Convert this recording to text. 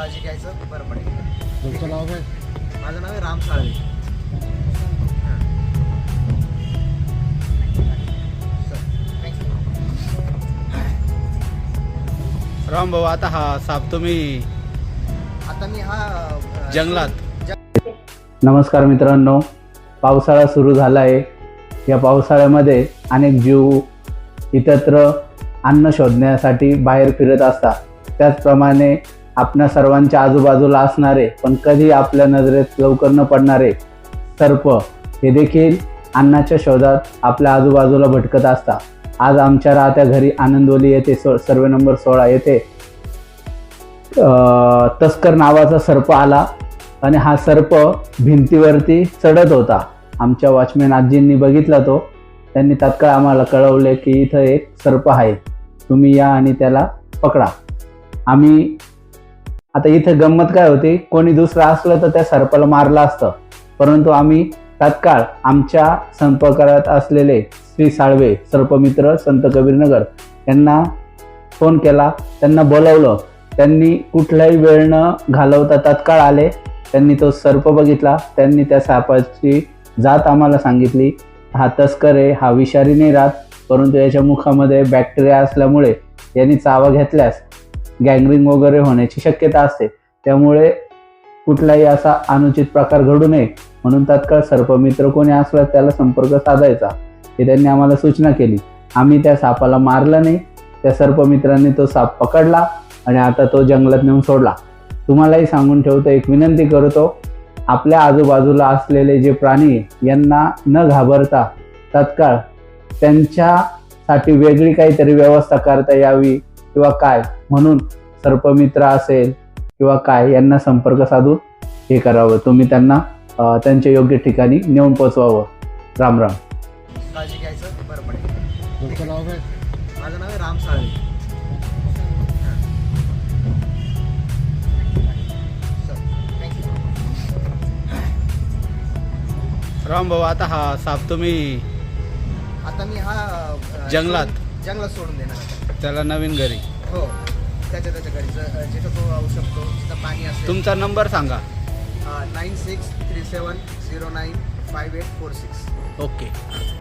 काळजी घ्यायचं बरं पडेल. तुमचं नाव काय? माझं नाव आहे राम साळवे. राम भाऊ आता हा साप तुम्ही आता मी हा अ, जंगलात. नमस्कार मित्रांनो पावसाळा सुरू झाला आहे या पावसाळ्यामध्ये अनेक जीव इतत्र अन्न शोधण्यासाठी बाहेर फिरत असतात. त्याचप्रमाणे आपल्या सर्वांच्या आजूबाजूला असणारे पण कधी आपल्या नजरेत लवकर न पडणारे सर्प हे देखील अन्नाच्या शोधात आपल्या आजूबाजूला भटकत असतात. आज आमच्या राहत्या घरी आनंदोली येथे सो सर्वे नंबर सोळा येथे तस्कर नावाचा सर्प आला आणि हा सर्प भिंतीवरती चढत होता. आमच्या वॉचमॅन आजींनी बघितला तो. त्यांनी तात्काळ आम्हाला कळवले की इथं एक सर्प आहे. तुम्ही या आणि त्याला पकडा. आम्ही आता इथं गंमत काय होती? कोणी दुसरं असलं तर त्या सर्पाला मारलं असतं. परंतु आम्ही तात्काळ आमच्या संपर्कात असलेले श्री साळवे सर्पमित्र संत कबीरनगर यांना फोन केला. त्यांना बोलवलं. त्यांनी कुठलाही वेळ न घालवता तात्काळ आले. त्यांनी तो सर्प बघितला. त्यांनी त्या सापाची जात आम्हाला सांगितली. हा तस्कर आहे हा विषारी नाही राहत. परंतु याच्या मुखामध्ये बॅक्टेरिया असल्यामुळे यांनी चावा घेतल्यास गँगरिंग वगैरे होण्याची शक्यता असते. त्यामुळे कुठलाही असा अनुचित प्रकार घडू नये. म्हणून तात्काळ सर्पमित्र कोणी असला त्याला संपर्क साधायचा. हे त्यांनी आम्हाला सूचना केली. आम्ही त्या सापाला मारलं नाही. त्या सर्पमित्रांनी तो साप पकडला आणि आता तो जंगलात नेऊन सोडला. तुम्हालाही सांगून ठेवतो एक विनंती करतो. आपल्या आजूबाजूला असलेले जे प्राणी यांना न घाबरता तत्काळ त्यांच्यासाठी वेगळी काहीतरी व्यवस्था करता यावी. किंवा काय म्हणून सर्पमित्र असेल किंवा काय यांना संपर्क साधून हे करावं. तुम्ही त्यांना त्यांच्या योग्य ठिकाणी नेऊन पोचवावं राम राम. काळजी घ्यायचं बरं पडेल. तुमचं नाव काय? माझं नाव आहे राम साळवे. राम भाऊ आता हा साप तुम्ही आता मी हा अ, जंगलात. जंगलात सोडून देणार आता. त्याला नवीन घरी. हो. त्याच्या त्याच्या घरीचं जिथं तो राहू शकतो जिथं पाणी असेल. तुमचा नंबर सांगा. Nine six three seven zero nine five eight four six. Okay.